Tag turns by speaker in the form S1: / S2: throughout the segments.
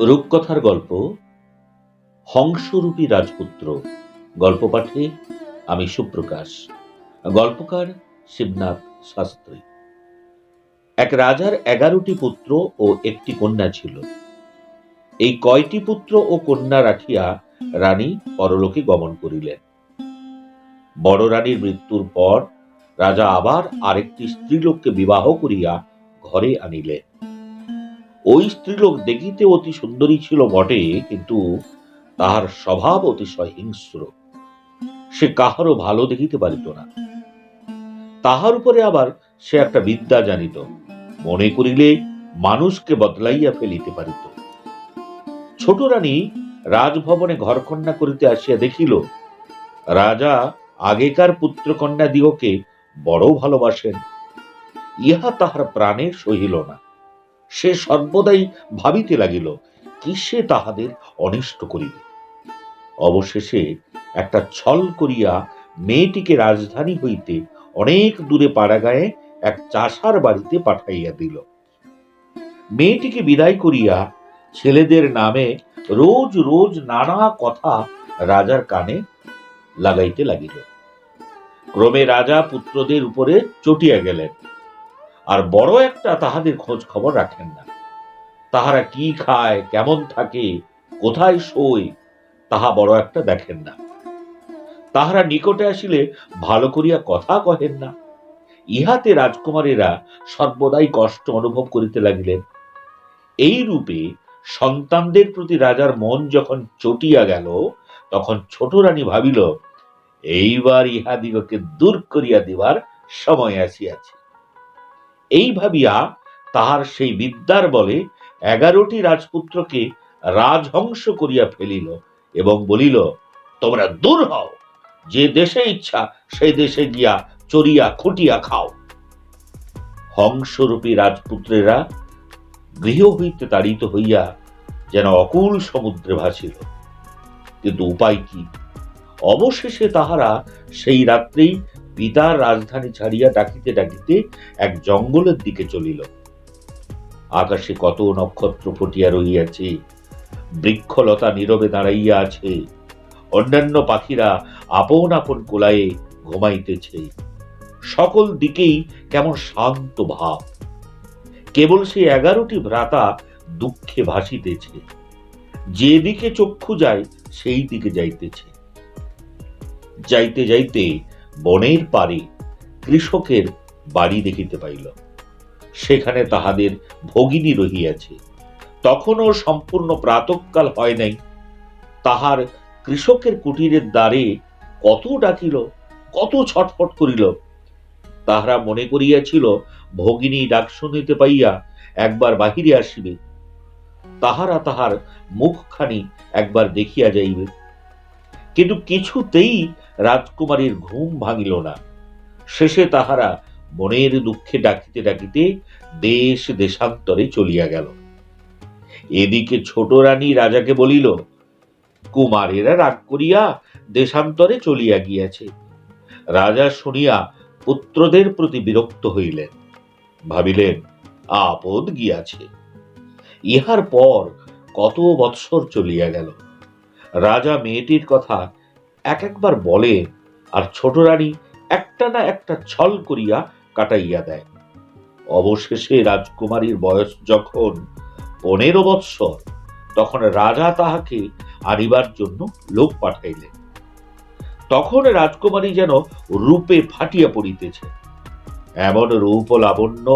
S1: রূপকথার গল্প, হংসরূপী রাজপুত্র, গল্প পাঠে আমি সুপ্রকাশ। গল্পকার শিবনাথ শাস্ত্রী। এক রাজার এগারোটি পুত্র ও একটি কন্যা ছিল। এই কয়টি পুত্র ও কন্যা রাখিয়া রানী পরলোকে গমন করিলেন। বড় রানীর মৃত্যুর পর রাজা আবার আরেকটি স্ত্রীলোককে বিবাহ করিয়া ঘরে আনিলেন। ওই স্ত্রীলোক দেখিতে অতি সুন্দরী ছিল বটে, কিন্তু তাহার স্বভাব অতিশয় হিংস্র। সে কাহারও ভালো দেখিতে পারিত না। তাহার উপরে আবার সে একটা বিদ্যা জানিত, মনে করিলে মানুষকে বদলাইয়া ফেলিতে পারিত। ছোট রানী রাজভবনে ঘরকন্যা করিতে আসিয়া দেখিল, রাজা আগেকার পুত্রকন্যা দিগকে বড় ভালোবাসেন। ইহা তাহার প্রাণে সহিল না। সে সর্বদাই ভাবিতে লাগিল কিসে তাহাদের অনিষ্ট করিবে। অবশেষে একটা ছল করিয়া মেয়েটিকে রাজধানী হইতে অনেক দূরে পাড়াগায়ে এক চাষার বাড়িতে পাঠাইয়া দিল। মেয়েটিকে বিদায় করিয়া ছেলেদের নামে রোজ রোজ নানা কথা রাজার কানে লাগাইতে লাগিল। ক্রমে রাজা পুত্রদের উপরে চটিয়া গেলেন। আর বড় একটা তাহাদের খোঁজ খবর রাখেন না। তাহারা কি খায়, কেমন থাকে, কোথায় শোয়, তাহা বড় একটা দেখেন না। তাহারা নিকটে আসিলে ভালো করিয়া কথা কহেন না। ইহাতে রাজকুমারীরা সর্বদাই কষ্ট অনুভব করিতে লাগিলেন। এই রূপে সন্তানদের প্রতি রাজার মন যখন চটিয়া গেল, তখন ছোট রানী ভাবিল, এইবার ইহাদিগকে দূর করিয়া দিবার সময় আসিয়াছে। এই ভাবিয়া তাহার সেই বিদ্যার বলে এগারোটি রাজপুত্রকে রাজহংস করিয়া ফেলিল এবং বলিল, তোমরা দূর হও, যে দেশে ইচ্ছা সেই দেশে গিয়া চড়িয়া খুটিয়া খাও। হংসরূপী রাজপুত্রেরা গৃহ হইতে তাড়িত হইয়া যেন অকুল সমুদ্রে ভাসিল। কিন্তু উপায় কি? অবশেষে তাহারা সেই রাত্রেই পিতার রাজধানী ছাড়িয়া ডাকিতে ডাকিতে এক জঙ্গলের দিকে চলিল। আকাশে কত নক্ষত্র ফুটিয়া রহিয়াছে, বৃক্ষলতা নীরবে দাঁড়াইয়া আছে। অন্যান্য পাখিরা আপন আপন কোলায়ে ঘুমাইতেছে। সকল দিকেই কেমন শান্ত ভাব। কেবল সে এগারোটি ভ্রাতা দুঃখে ভাসিতেছে। যেদিকে চক্ষু যায় সেই দিকে যাইতেছে। যাইতে যাইতে বনের পারে কৃষকের বাড়ি দেখিতে পাইল। সেখানে তাহাদের ভগিনী রহিয়াছে। তখনও সম্পূর্ণ প্রাতকাল হয় নাই। তাহার কৃষকের কুটিরের দ্বারে কত ডাকিল, কত ছটফট করিল। তাহারা মনে করিয়াছিল, ভগিনী ডাক শুনিতে পাইয়া একবার বাহিরে আসিবে। তাহারা তাহার মুখখানি একবার দেখিয়া যাইবে। কিন্তু কিছুতেই রাজকুমারীর ঘুম ভাঙিল না। শেষে তাহারা মনের দুঃখে ডাকিতে ডাকিতে দেশ দেশান্তরে চলিয়া গেল। এদিকে ছোট রানী রাজাকে বলিল, কুমারেরা রাগ করিয়া দেশান্তরে চলিয়া গিয়াছে। রাজা শুনিয়া পুত্রদের প্রতি বিরক্ত হইলেন। ভাবিলেন, আপদ গিয়াছে। ইহার পর কত বৎসর চলিয়া গেল। রাজা মেয়েটির কথা এক একবার বলেন আর ছোট রানী একটা না একটা ছল করিয়া কাটাইয়া দেয়। অবশেষে রাজকুমারীর বয়স যখন পনেরো বৎসর, তখন রাজা তাহাকে আনিবার জন্য লোক পাঠাইলেন। তখন রাজকুমারী যেন রূপে ফাটিয়া পড়িতেছে। এমন রূপ ও লাবণ্য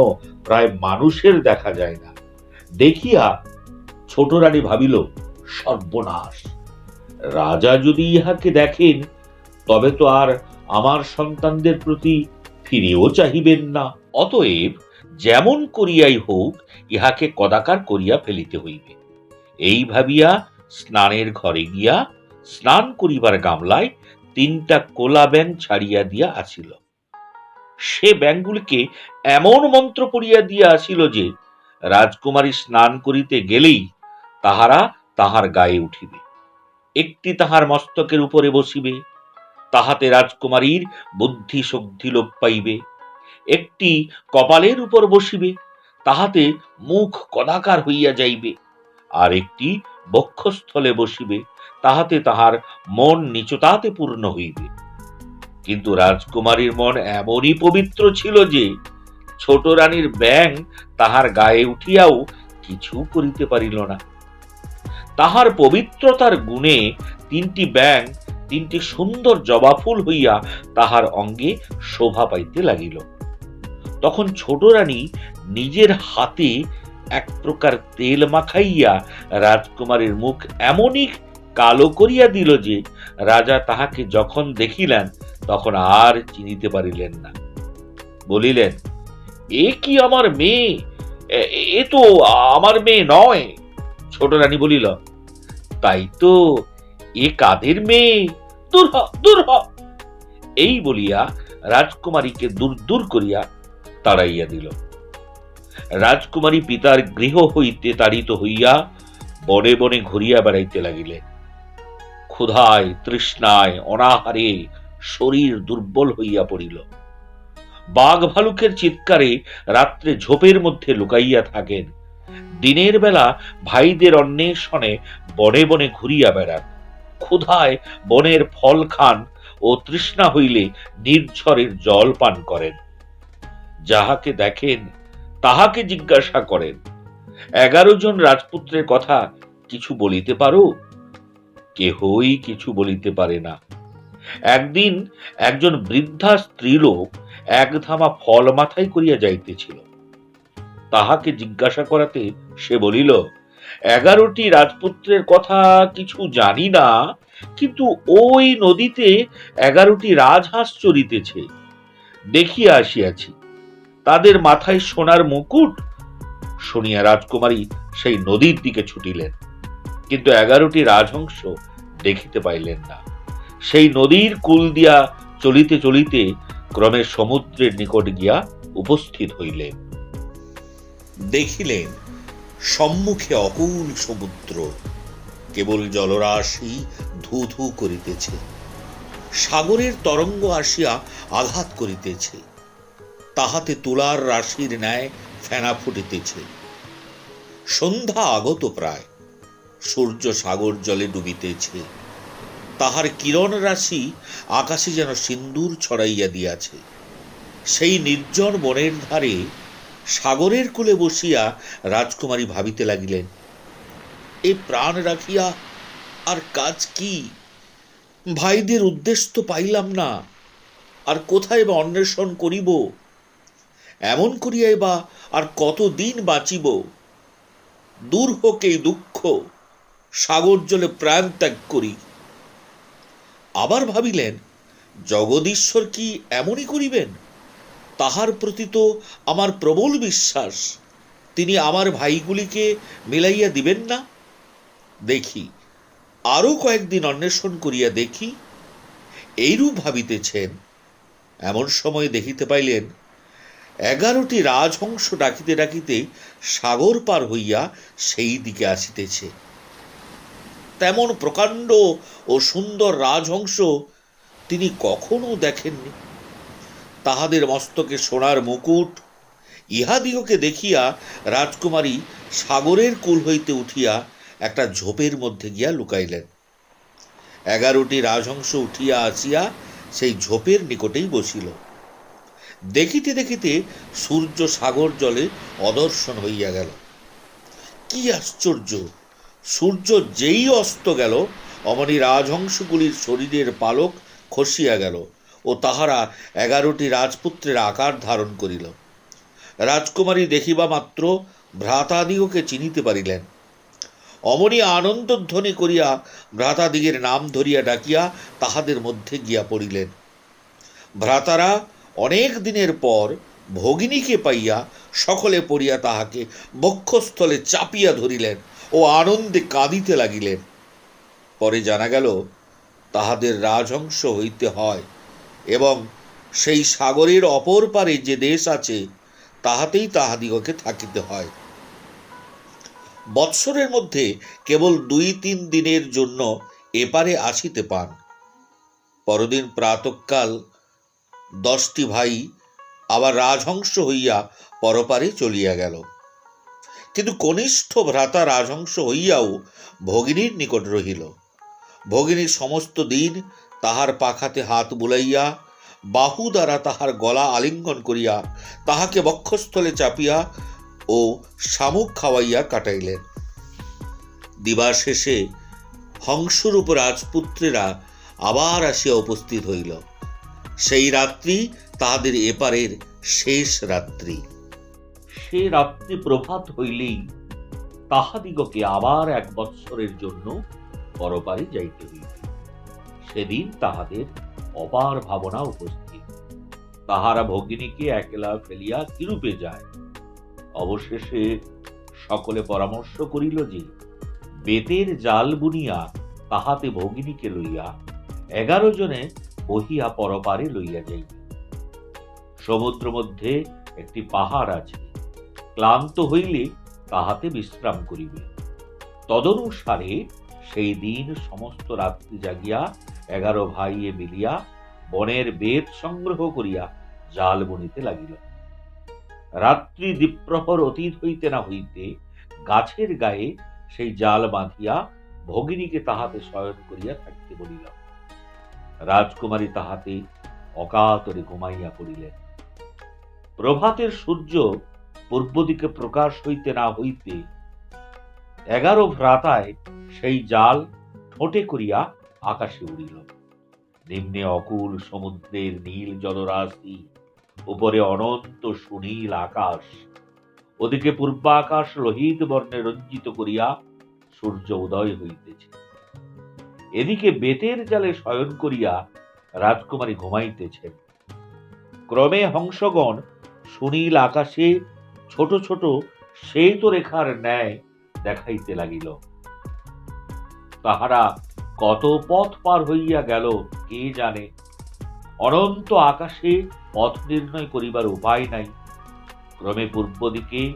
S1: প্রায় মানুষের দেখা যায় না। দেখিয়া ছোট রানী ভাবিল, সর্বনাশ। রাজা যদি ইহাকে দেখেন, তবে তো আর আমার সন্তানদের প্রতি ফিরেও চাহিবেন না। অতএব যেমন করিয়াই হোক, ইহাকে কদাকার করিয়া ফেলিতে হইবে। এই ভাবিয়া স্নানের ঘরে গিয়া স্নান করিবার গামলায় তিনটা কোলা ব্যাং ছাড়িয়া দিয়া আসিল। সে ব্যাংগুলিকে এমন মন্ত্র পড়িয়া দিয়া আসিল যে, রাজকুমারী স্নান করিতে গেলেই তাহারা তাহার গায়ে উঠিবে। একটি তাহার মস্তকের উপরে বসিবে, তাহাতে রাজকুমারীর বুদ্ধি শক্তি লোপ পাইবে। একটি কপালের উপর বসিবে, তাহাতে মুখ কদাকার হইয়া যাইবে। আর একটি বক্ষস্থলে বসিবে, তাহাতে তাহার মন নিচতাতে পূর্ণ হইবে। কিন্তু রাজকুমারীর মন এমনই পবিত্র ছিল যে, ছোট রানীর ব্যাং তাহার গায়ে উঠিয়াও কিছু করিতে পারিল না। তাহার পবিত্রতার গুণে তিনটি ব্যাং তিনটি সুন্দর জবা ফুল হইয়া তাহার অঙ্গে শোভা পাইতে লাগিল। তখন ছোট রানী নিজের হাতে এক প্রকার তেল মাখাইয়া রাজকুমারীর মুখ এমনই কালো করিয়া দিল যে রাজা তাহাকে যখন দেখিলেন তখন আর চিনিতে পারিলেন না। বলিলেন, এ কি আমার মেয়ে? এ- তো আমার মেয়ে নয়? ছোট রানী বলিল তাই তো এ কাদের মেয়ে? দূর হ দূর হ। এই বলিয়া রাজকুমারীকে দূর দূর করিয়া তাড়াইয়া দিল। রাজকুমারী পিতার গৃহ হইতে তাড়িত হইয়া বনে বনে ঘুরিয়া বেড়াইতে লাগিলেন ক্ষুধায়, তৃষ্ণায়, অনাহারে শরীর দুর্বল হইয়া পড়িল। বাঘ ভালুকের চিৎকারে রাত্রে ঝোপের মধ্যে লুকাইয়া থাকেন দিনের বেলা ভাইদের অন্বেষণে বনে বনে ঘুরিয়া বেড়ান। ক্ষুধায় বনের ফল খান ও তৃষ্ণা হইলে নির্ঝরের জল পান করেন। যাহাকে দেখেন, তাহাকে জিজ্ঞাসা করেন, এগারো জন রাজপুত্রের কথা কিছু বলিতে পারো? কেহই কিছু বলিতে পারে না। একদিন একজন বৃদ্ধা স্ত্রীলোক এক ধামা ফল মাথায় করিয়া যাইতেছিল। তাহাকে জিজ্ঞাসা করাতে সে বলিল, এগারোটি রাজপুত্রের কথা কিছু জানি না, কিন্তু ওই নদীতে এগারোটি রাজহাঁস চরিতেছে। দেখিয়া আসিয়াছি। তাদের মাথায় সোনার মুকুট? শুনিয়া রাজকুমারী সেই নদীর দিকে ছুটিলেন, কিন্তু এগারোটি রাজহংস দেখিতে পাইলেন না। সেই নদীর কুল দিয়া চলিতে চলিতে ক্রমে সমুদ্রের নিকট গিয়া উপস্থিত হইলেন। দেখিলেন সম্মুখে অকুল সমুদ্র। কেবল জলরাশি ধু ধু করিতেছে। সাগরের তরঙ্গ আসিয়া আঘাত করিতেছে। তাহাতে তুলার রাশির ন্যায় ফেনা ফুটিতেছে। সন্ধ্যা আগত প্রায়। সূর্য সাগর জলে ডুবিতেছে। তাহার কিরণ রাশি আকাশে যেন সিন্দুর ছড়াইয়া দিয়াছে। সেই নির্জন বনের ধারে সাগরের কূলে বসিয়া রাজকুমারী ভাবিতে লাগিলেন, এ প্রাণ রাখিয়া আর কাজ কি? ভাইদের উদ্দেশ্য তো পাইলাম না, আর কোথায় বা অন্বেষণ করিব? এমন করিয়াই বা আর কতদিন বাঁচিব? দূর হোক এই দুঃখ, সাগর জলে প্রাণ ত্যাগ করি। আবার ভাবিলেন, জগদীশ্বর কি এমনই করিবেন? তাহার প্রতি তো আমার প্রবল বিশ্বাস। তিনি আমার ভাইগুলিকে মিলাইয়া দিবেন না। দেখি, আরও কয়েকদিন অন্বেষণ করিয়া দেখি, এইরূপ ভাবিতেছেন। এমন সময় দেখিতে পাইলেন, এগারোটি রাজহংস ডাকিতে ডাকিতে সাগর পার হইয়া সেই দিকে আসিতেছে। তেমন প্রকাণ্ড ও সুন্দর রাজহংস তিনি কখনো দেখেননি। তাহাদের মস্তকে সোনার মুকুট ইহাদিগকে দেখিয়া রাজকুমারী সাগরের কুল হইতে উঠিয়া একটা ঝোপের মধ্যে গিয়া লুকাইলেন। এগারোটি রাজহংস উঠিয়া আসিয়া সেই ঝোপের নিকটেই বসিল। দেখিতে দেখিতে সূর্য সাগর জলে অদর্শন হইয়া গেল। কি আশ্চর্য! সূর্য যেই অস্ত গেল, অমনি রাজহংসগুলির শরীরের পালক খসিয়া গেল। ও তাহারা এগারোটি রাজপুত্রের আকার ধারণ করিল। রাজকুমারী দেখিবা মাত্র ভ্রাতাদিগকে চিনিতে পারিলেন। অমনি আনন্দধ্বনি করিয়া ভ্রাতাদিগের নাম ধরিয়া ডাকিয়া তাহাদের মধ্যে গিয়া পড়িলেন। ভ্রাতারা অনেক দিনের পর ভগিনীকে পাইয়া সকলে পড়িয়া তাহাকে বক্ষস্থলে চাপিয়া ধরিলেন ও আনন্দে কাঁদিতে লাগিলেন। পরে জানা গেল, তাহাদের রাজহংস হইতে হয়। এবং সেই সাগরের অপর পারে যে দেশ আছে, তাহাতেই তাহাদিগকে থাকিতে হয়। বৎসরের মধ্যে কেবল দুই তিন দিনের জন্য এপারে আসিতে পান। পরদিন প্রাতকাল দশটি ভাই আবার রাজহংস হইয়া পরপারে চলিয়া গেল।
S2: কিন্তু কনিষ্ঠ ভ্রাতা রাজহংস হইয়াও ভগিনীর নিকট রহিল। ভগিনী সমস্ত দিন তাহার পাখাতে হাত বুলাইয়া, বাহু দ্বারা তাহার গলা আলিঙ্গন করিয়া তাহাকে বক্ষস্থলে চাপিয়া ও শামুক খাওয়াইয়া কাটাইলেন। দিবা শেষে হংসরূপ রাজপুত্রেরা আবার আসিয়া উপস্থিত হইল। সেই রাত্রি তাহাদের এপারের শেষ রাত্রি।
S1: সে রাত্রি প্রভাত হইলেই তাহাদিগকে আবার এক বৎসরের জন্য পরপারে যাইতে হইবে। সেদিন তাহাদের অপার ভাবনা উপস্থিত। তাহারা ভগিনীকে একলা ফেলিয়া কিরূপে যায়? অবশেষে সকলে পরামর্শ করিল যে, বেতের জাল বুনিয়া তাহাতে ভগিনীকে লইয়া এগারো জনে বহিয়া পরপারে লইয়া যাইবে। সমুদ্র মধ্যে একটি পাহাড় আছে, ক্লান্ত হইলে তাহাতে বিশ্রাম করিবে। তদনুসারে সেই দিন সমস্ত রাত্রি জাগিয়া এগারো ভাইয়ে মিলিয়া বনের বেদ সংগ্রহ করিয়া জাল বুনিতে লাগিল। রাত্রি দ্বীপ্রহর অতীত হইতে না হইতে গাছের গায়ে সেই জাল বাঁধিয়া ভগিনীকে তাহাতে শয়ন করিয়া থাকতে বলিল। রাজকুমারী তাহাতে অকাতরে ঘুমাইয়া পড়িলেন। প্রভাতের সূর্য পূর্ব দিকে প্রকাশ হইতে না হইতে এগারো ভ্রাতায় সেই জাল ঠোঁটে করিয়া আকাশে উড়িল। নিম্নে অকুল সমুদ্রের নীল জলরাশি, উপরে অনন্ত সুনীল আকাশ। ওদিকে পূর্বাকাশ লোহিত বর্ণে রঞ্জিত করিয়া সূর্য উদয় হইতেছে। এদিকে বেতের জালে শয়ন করিয়া রাজকুমারী ঘুমাইতেছেন। ক্রমে হংসগণ সুনীল আকাশে ছোট ছোট শ্বেত রেখার ন্যায় দেখাইতে লাগিল। তাহারা কত পথ পার হইয়া গেল, কে জানে? অনন্ত আকাশে পথ নির্ণয় করিবার উপায় নাই। ক্রমে পূর্ব দিকে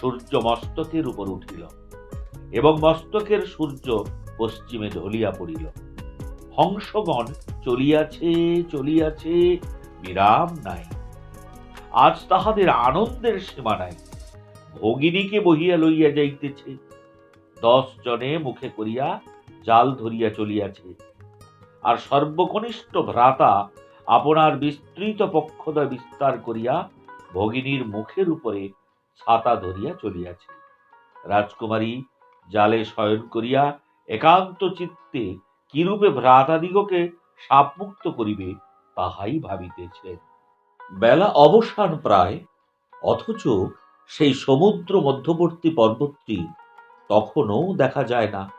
S1: সূর্য মস্তকের উপর উঠিল এবং মস্তকের সূর্য পশ্চিমে ঢলিয়া পড়িল। হংসগণ চলিয়াছে চলিয়াছে, বিরাম নাই। আজ তাহাদের আনন্দের সীমা নাই। ভগিনীকে বহিয়া লইয়া যাইতেছে। দশ জনে মুখে করিয়া জাল ধরিয়া চলিয়াছে। আর সর্বকনিষ্ঠ ভ্রাতা আপনার বিস্তৃত পক্ষদয় বিস্তার করিয়া ভগিনীর মুখের উপরে ছাতা ধরিয়া চলিয়াছে। রাজকুমারী জালে শয়ন করিয়া একান্ত চিত্তে কিরূপে ভ্রাতাদিগকে সাপমুক্ত করিবে তাহাই ভাবিতেছেন। বেলা অবসান প্রায়, অথচ সেই সমুদ্র মধ্যবর্তী পর্বতটি তখনও দেখা যায় না।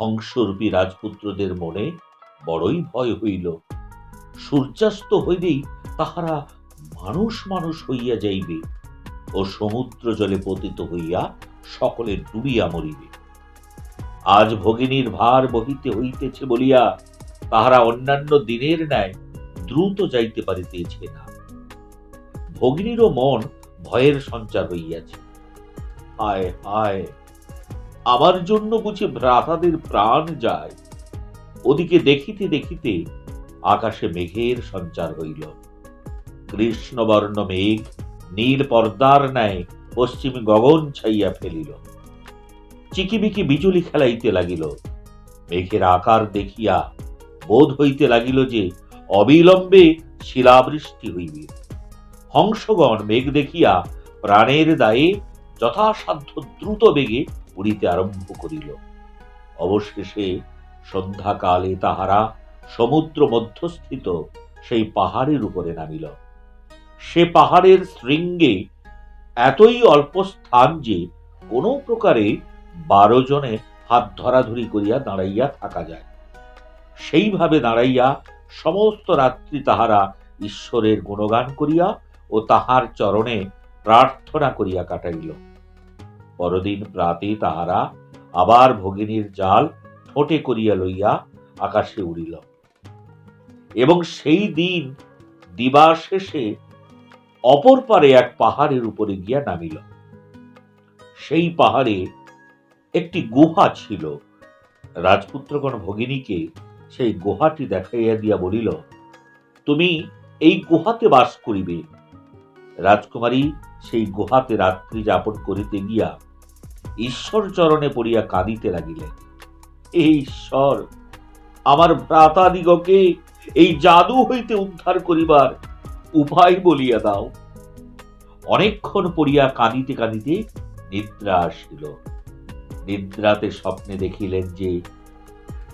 S1: হংসরূপী রাজপুত্রদের মনে বড়ই ভয় হইল। সূর্যাস্ত হইলেই তাহারা মানুষ মানুষ হইয়া যাইবে ও সমুদ্র জলে পতিত হইয়া সকলে ডুবিয়া মরিবে। আজ ভগিনীর ভার বহিতে হইতেছে বলিয়া তাহারা অন্যান্য দিনের ন্যায় দ্রুত যাইতে পারিতেছে না। ভগিনীরও মন ভয়ের সঞ্চার হইয়াছে। হায় হায় আমার জন্য বুঝি ভ্রাতাদের প্রাণ যায়। ওদিকে দেখিতে দেখিতে আকাশে মেঘের সঞ্চার হইল। কৃষ্ণবর্ণ মেঘ নীল পর্দার ন্যায় পশ্চিম গগন ছাইয়া ফেলিল। চিকিমিকি বিজুলি খেলাইতে লাগিল। মেঘের আকার দেখিয়া বোধ হইতে লাগিল যে অবিলম্বে শিলাবৃষ্টি হইবে। হংসগণ মেঘ দেখিয়া প্রাণের দায়ে যথাসাধ্য দ্রুত বেগে উড়িতে আরম্ভ করিল। অবশেষে সন্ধ্যাকালে তাহারা সমুদ্র মধ্যস্থিত সেই পাহাড়ের উপরে নামিল। সে পাহাড়ের শৃঙ্গে এতই অল্প স্থান যে কোনো প্রকারে বারো জনে হাত ধরাধরি করিয়া দাঁড়াইয়া থাকা যায়। সেইভাবে দাঁড়াইয়া সমস্ত রাত্রি তাহারা ঈশ্বরের গুণগান করিয়া ও তাহার চরণে প্রার্থনা করিয়া কাটাইল। পরদিন প্রাতে তাহারা আবার ভগিনীর জাল ঠোঁটে করিয়া লইয়া আকাশে উড়িল। এবং সেই দিন দিবা শেষে অপর পারে এক পাহাড়ের উপরে গিয়া নামিল। সেই পাহাড়ে একটি গুহা ছিল। রাজপুত্রগণ ভগিনীকে সেই গুহাটি দেখাইয়া দিয়া বলিল, তুমি এই গুহাতে বাস করিবে। রাজকুমারী সেই গুহাতে রাত্রি যাপন করিতে গিয়া ঈশ্বর চরণে পড়িয়া কাঁদিতে লাগিলেন। এই ঈশ্বর, আমার ভ্রাতাদিগকে এই জাদু হইতে উদ্ধার করিবার উপায় বলিয়া দাও। অনেকক্ষণ পড়িয়া কাঁদিতে কাঁদিতে নিদ্রা আসিল। নিদ্রাতে স্বপ্নে দেখিলেন যে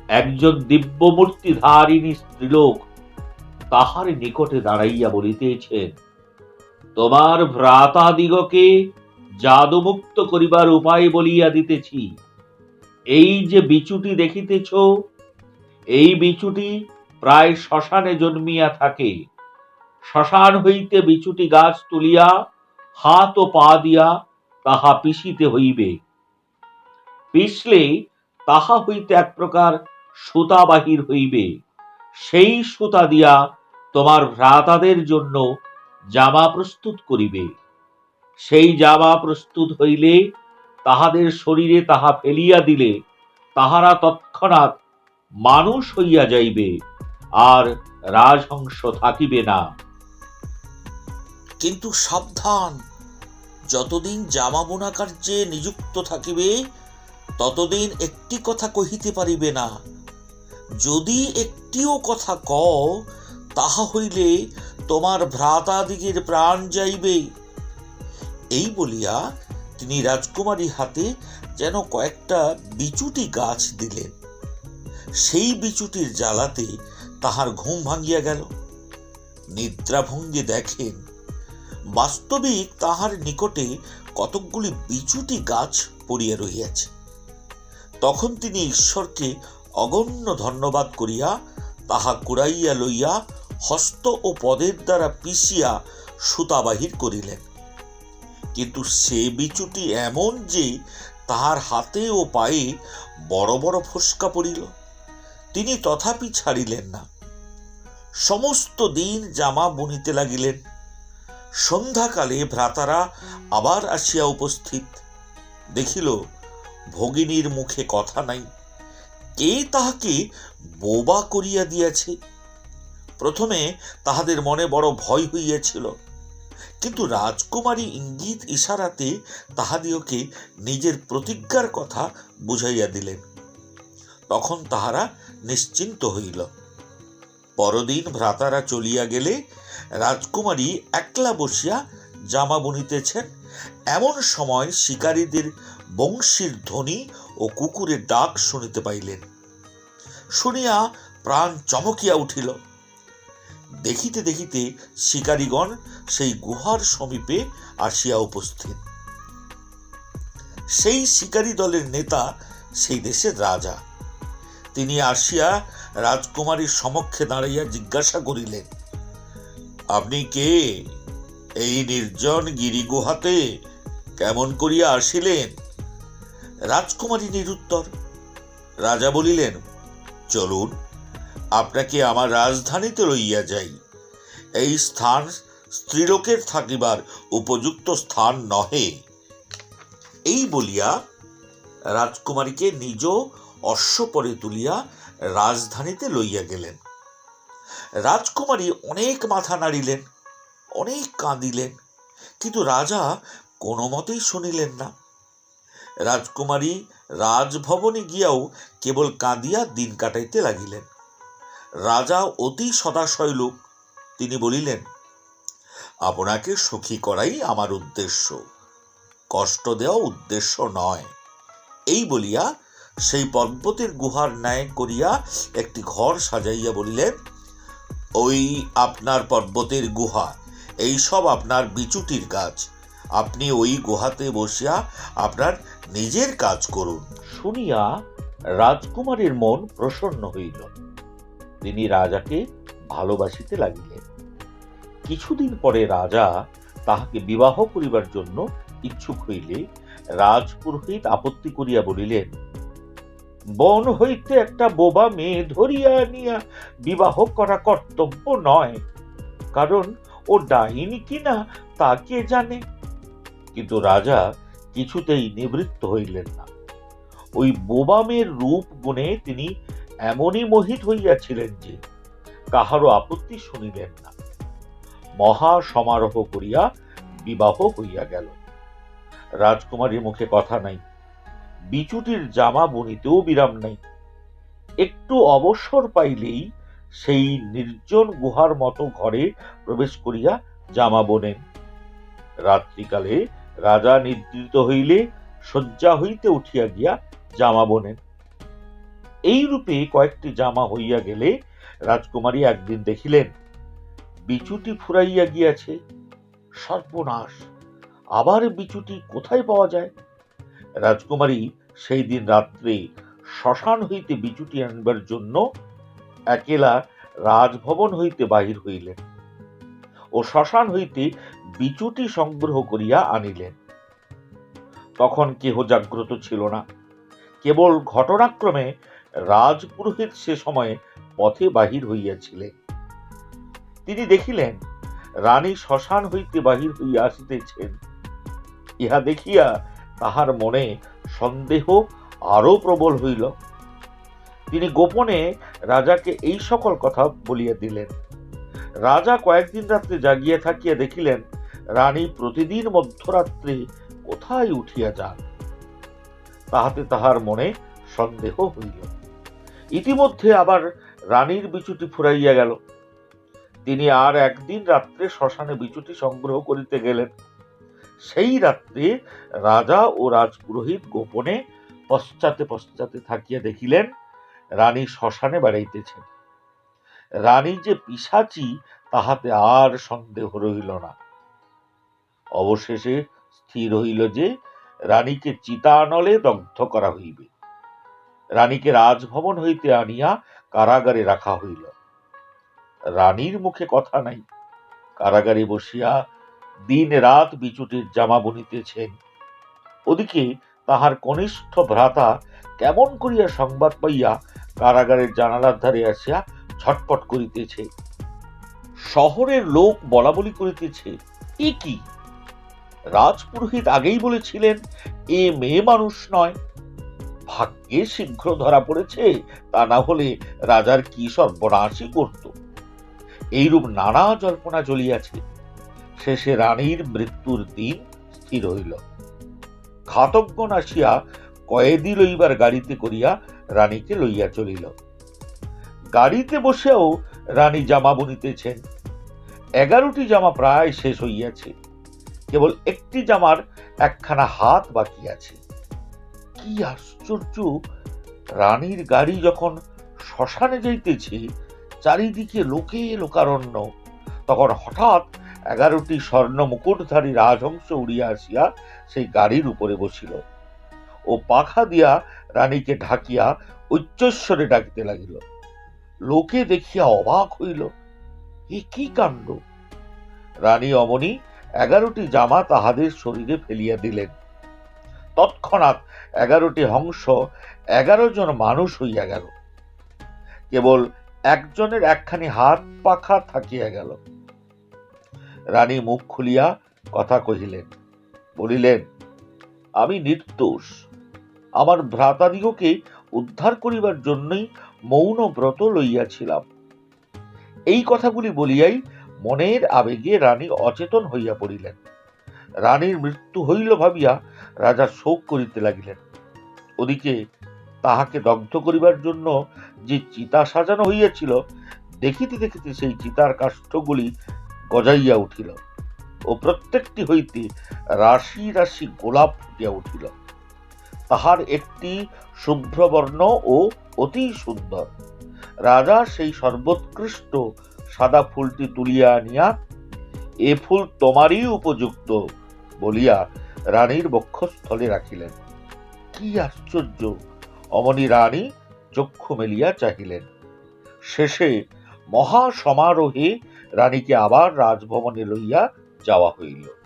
S1: একজন দিব্যমূর্তি ধারিণী স্ত্রীলোক তাহার নিকটে দাঁড়াইয়া বলিতেছেন, তোমার ভ্রাতাদিগকে জাদুমুক্ত করিবার উপায় বলিয়া দিতেছি। এই যে বিচুটি দেখিতেছ, এই বিচুটি প্রায় শ্মশানে জন্মিয়া থাকে। শ্মশান হইতে বিচুটি গাছ তুলিয়া, হাত ও পা দিয়া তাহা পিষিতে হইবে। পিষলে তাহা হইতে এক প্রকার সুতা বাহির হইবে। সেই সুতা দিয়া তোমার ভ্রাতাদের জন্য জামা প্রস্তুত করিবে। সেই জামা প্রস্তুত হইলে তাহাদের শরীরে তাহা ফেলিয়া দিলে তাহারা তৎক্ষণাৎ মানুষ হইয়া যাইবে, আর রাজহংস থাকিবে না।
S2: কিন্তু সাবধান, যতদিন জামা বোনা কার্যে নিযুক্ত থাকিবে, ততদিন একটি কথা কহিতে পারিবে না। যদি একটিও কথা কও, তাহা হইলে তোমার ভ্রাতাদিগের প্রাণ যাইবে। এই বলিয়া তিনি রাজকুমারী হাতে যেন কয়েকটা বিচুটি গাছ দিলেন। সেই বিচুটির জ্বালাতে তাহার ঘুম ভাঙ্গিয়া গেল। নিদ্রাভঙ্গে দেখেন, বাস্তবিক তাহার নিকটে কতকগুলি বিচুটি গাছ পড়িয়া রহিয়াছে। তখন তিনি ঈশ্বরকে অগণ্য ধন্যবাদ করিয়া তাহা কুড়াইয়া লইয়া হস্ত ও পদের দ্বারা পিষিয়া সুতা বাহির করিলেন। কিন্তু সে বিচুটি এমন যে তাহার হাতে ও পায়ে বড় বড় ফোসকা পড়িল। তিনি তথাপি ছাড়িলেন না। সমস্ত দিন জামা বুনিতে লাগিলেন। সন্ধ্যাকালে ভ্রাতারা আবার আসিয়া উপস্থিত। দেখিল, ভগিনীর মুখে কথা নাই। কে তাহাকে বোবা করিয়া দিয়াছে? প্রথমে তাহাদের মনে বড় ভয় হইয়াছিল। কিন্তু রাজকুমারী ইঙ্গিত ইশারাতে তাহাদিওকে নিজের প্রতিজ্ঞার কথা বুঝাইয়া দিলেন। তখন তাহারা নিশ্চিন্ত হইল। পরদিন ভ্রাতারা চলিয়া গেলে রাজকুমারী একলা বসিয়া জামা বুনিতেছেন। এমন সময় শিকারীদের বংশীর ধ্বনি ও কুকুরের ডাক শুনিতে পাইলেন। শুনিয়া প্রাণ চমকিয়া উঠিল। দেখিতে দেখিতে শিকারীগণ সেই গুহার সমীপে আসিয়া উপস্থিত। সেই শিকারী দলের নেতা সেই দেশের রাজা। তিনি আসিয়া রাজকুমারীর সমক্ষে দাঁড়াইয়া জিজ্ঞাসা করিলেন, আপনি কে? এই নির্জন গিরি গুহাতে কেমন করিয়া আসিলেন? রাজকুমারী নিরুত্তর। রাজা বলিলেন, চলুন আপনাকে আমার রাজধানীতে লইয়া যাই। এই স্থান স্ত্রীলোকের থাকিবার উপযুক্ত স্থান নহে। এই বলিয়া রাজকুমারীকে নিজ অশ্বপরে তুলিয়া রাজধানীতে লইয়া গেলেন। রাজকুমারী অনেক মাথা নাড়িলেন, অনেক কাঁদিলেন, কিন্তু রাজা কোনো মতেই শুনিলেন না। রাজকুমারী রাজভবনে গিয়াও কেবল কাঁদিয়া দিন কাটাইতে লাগিলেন। রাজা অতি সদাশয় লোক। তিনি বলিলেন, আপনাকে সুখী করাই আমার উদ্দেশ্য। কষ্ট দেওয়া উদ্দেশ্য নয়। এই বলিয়া সেই পর্বতের গুহার ন্যায় করিয়া একটি ঘর সাজাইয়া বলিলেন, ওই আপনার পর্বতের গুহা, এই সব আপনার বিচুটির কাজ। আপনি ওই গুহাতে বসিয়া আপনার নিজের কাজ করুন।
S1: শুনিয়া রাজকুমারীর মন প্রসন্ন হইল। তিনি রাজাকে ভালোবাসিতে লাগিলেন। কিছুদিন পরে রাজা তাহাকে বিবাহ করিবার জন্য ইচ্ছুক হইলে রাজপুরোহিত আপত্তি করিয়া বলিলেন, বন হইতে একটা বোবা মেয়ে ধরিয়া আনিয়া বিবাহ করা কর্তব্য নয়, কারণ ও ডাইনি কিনা তা কে জানে? কিন্তু রাজা কিছুতেই নিবৃত্ত হইলেন না। ওই বোবা মেয়ের রূপ গুণে তিনি এমনই মোহিত হইয়াছিলেন যে কাহারও আপত্তি শুনিলেন না। মহা সমারোহ করিয়া বিবাহ হইয়া গেল। রাজকুমারীর মুখে কথা নাই। বিচুটির জামা বুনিতেও বিরাম নাই। একটু অবসর পাইলেই সেই নির্জন গুহার মতো ঘরে প্রবেশ করিয়া জামা বোনেন। রাত্রিকালে রাজা নিদ্রিত হইলে শয্যা হইতে উঠিয়া গিয়া জামা বোনেন। এই রূপে কয়েকটি জামা হইয়া গেলে রাজকুমারী একদিন দেখিলেন বিচুটি ফুরাইয়া গিয়াছে। সর্বনাশ, আবার বিচুটি কোথায় পাওয়া যায়? রাজকুমারী সেই দিন রাত্রে শ্মশান হইতে বিচুটি আনবার জন্য একেলা রাজভবন হইতে বাহির হইলেন ও শ্মশান হইতে বিচুটি সংগ্রহ করিয়া আনিলেন। তখন কেহ জাগ্রত ছিল না। কেবল ঘটনাক্রমে রাজপুরোহিত সে সময়ে পথে বাহির হইয়াছিলেন। তিনি দেখিলেন, রানী শ্মশান হইতে বাহির হইয়া আসিতেছেন। ইহা দেখিয়া তাহার মনে সন্দেহ আরও প্রবল হইল। তিনি গোপনে রাজাকে এই সকল কথা বলিয়া দিলেন। রাজা কয়েকদিন রাত্রে জাগিয়া থাকিয়া দেখিলেন, রানী প্রতিদিন মধ্যরাত্রে কোথায় উঠিয়া যান। তাহাতে তাহার মনে সন্দেহ হইল। ইতিমধ্যে আবার রানীর বিচুটি ফুরাইয়া গেল। তিনি আর একদিন রাত্রে শ্মশানে বিচুটি সংগ্রহ করিতে গেলেন। সেই রাত্রে রাজা ও রাজপুরোহিত গোপনে পশ্চাতে পশ্চাতে থাকিয়া দেখিলেন, রানী শ্মশানে বেড়াইতেছেন। রানী যে পিসাচি, তাহাতে আর সন্দেহ রহিল না। অবশেষে স্থির হইল যে, রানীকে চিতানলে দগ্ধ করা হইবে। রানীকে রাজভবন হইতে আনিয়া কারাগারে রাখা হইল। রানীর মুখে কথা নাই। কারাগারে বসিয়া দিন রাত বিচুটির জামা বুনিতেছেন। ওদিকে তাহার কনিষ্ঠ ভ্রাতা কেমন করিয়া সংবাদ পাইয়া কারাগারের জানালার ধারে আসিয়া ছটপট করিতেছে। শহরের লোক বলা বলি করিতেছে, এ কি? রাজপুরোহিত আগেই বলেছিলেন, এ মেয়ে মানুষ নয়। ভাগ্যে শীঘ্র ধরা পড়েছে, তা না হলে রাজার কি সর্বনাশই করত? এইরূপ নানা জল্পনা চলিয়াছে শেষে রানীর মৃত্যুর দিন স্থির হইল। ঘাতকগণ আসিয়া কয়েদি লইবার গাড়িতে করিয়া রানীকে লইয়া চলিল। গাড়িতে বসেও রানী জামা বুনিতেছেন। এগারোটি জামা প্রায় শেষ হইয়াছে। কেবল একটি জামার একখানা হাত বাকি আছে। কি আশ্চর্য! রানীর গাড়ি যখন শ্মশানে যাইতেছে, চারিদিকে লোকে লোকারণ্য। তখন হঠাৎ এগারোটি স্বর্ণ মুকুটধারী রাজহংস উড়িয়া আসিয়া সেই গাড়ির উপরে বসিল ও পাখা দিয়া রানীকে ঢাকিয়া উচ্চস্বরে ডাকিতে লাগিল। লোকে দেখিয়া অবাক হইল, এ কি কাণ্ড? রানী অমনি এগারোটি জামা তাহাদের শরীরে ফেলিয়া দিলেন। তৎক্ষণাৎ এগারোটি হংস, এগারো জন মানুষ হইয়া গেল। কেবল একজনের একখানি হাত পাখা থাকিয়া গেল। রানী মুখ খুলিয়া কথা কহিলেন, বলিলেন, আমি নির্দোষ। আমার ভ্রাতাদিগকে উদ্ধার করিবার জন্যই মৌন ব্রত লইয়াছিলাম। এই কথাগুলি বলিয়াই মনের আবেগে রানী অচেতন হইয়া পড়িলেন। রানীর মৃত্যু হইল ভাবিয়া রাজা শোক করিতে লাগিলেন। ওদিকে তাহাকে দগ্ধ করিবার জন্য যে চিতা সাজানো হইয়াছিল, দেখিতে দেখিতে সেই চিতার কাষ্ঠগুলি গজাইয়া উঠিল ও প্রত্যেকটি হইতে রাশি রাশি গোলাপ ফুটিয়া উঠিল। তাহার একটি শুভ্রবর্ণ ও অতি সুন্দর। রাজা সেই সর্বোৎকৃষ্ট সাদা ফুলটি তুলিয়া আনিয়া, এ ফুল তোমারই উপযুক্ত বলিয়া রানীর বক্ষস্থলে রাখিলেন। কি আশ্চর্য! অমনি রানী চক্ষু মেলিয়া চাহিলেন। শেষে মহা সমারোহে রানীকে আবার রাজভবনে লইয়া যাওয়া হইল।